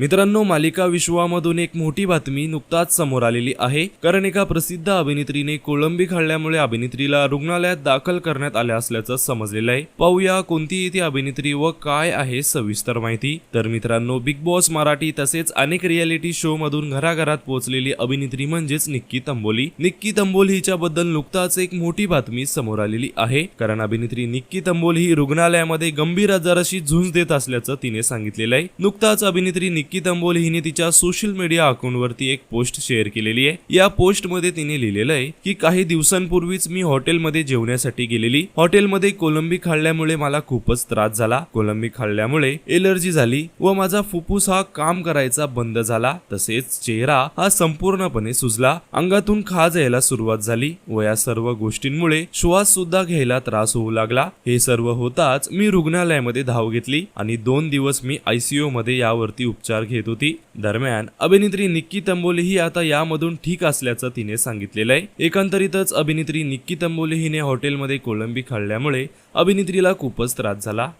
मित्रांनो मालिका विश्वामधून एक मोठी बातमी नुकताच समोर आलेली आहे. कारण एका प्रसिद्ध अभिनेत्रीने कोळंबी खाल्ल्यामुळे अभिनेत्रीला रुग्णालयात दाखल करण्यात आले असल्याचं समजलेलं आहे. पाहूया कोणती ती अभिनेत्री व काय आहे सविस्तर माहिती. तर मित्रांनो बिग बॉस मराठी तसेच अनेक रियालिटी शो मधून घराघरात पोहोचलेली अभिनेत्री म्हणजेच निक्की तंबोली. निक्की तंबोली हिच्याबद्दल नुकताच एक मोठी बातमी समोर आलेली आहे. कारण अभिनेत्री निक्की तंबोली ही रुग्णालयामध्ये गंभीर आजाराशी झुंज देत असल्याचं तिने सांगितलेलं आहे. नुकताच अभिनेत्री निक्की तंबोली हिने तिच्या सोशल मीडिया अकाउंटवरती एक पोस्ट शेअर केलेली आहे. या पोस्टमध्ये तिने लिहिलेलं आहे की काही दिवसांपूर्वीच मी हॉटेलमध्ये जेवण्यासाठी गेलेली. हॉटेलमध्ये कोलंबी खाल्ल्यामुळे मला खूपच त्रास झाला. कोलंबी खाल्ल्यामुळे एलर्जी झाली व माझा फुफ्फुस हा काम करायचा बंद झाला. तसेच चेहरा हा संपूर्णपणे सुजला. अंगातून खाज यायला सुरुवात झाली व या सर्व गोष्टींमुळे श्वास सुद्धा घ्यायला त्रास होऊ लागला. हे सर्व होताच मी रुग्णालयामध्ये धाव घेतली आणि दोन दिवस मी आयसीयू मध्ये यावरती उपचार घेत होती. दरम्यान अभिनेत्री निक्की तंबोली ही आता यामधून ठीक असल्याचं तिने सांगितलेलं आहे. एकंदरीतच अभिनेत्री निक्की तंबोली हिने हॉटेलमध्ये कोळंबी खाल्ल्यामुळे अभिनेत्रीला खूपच त्रास झाला.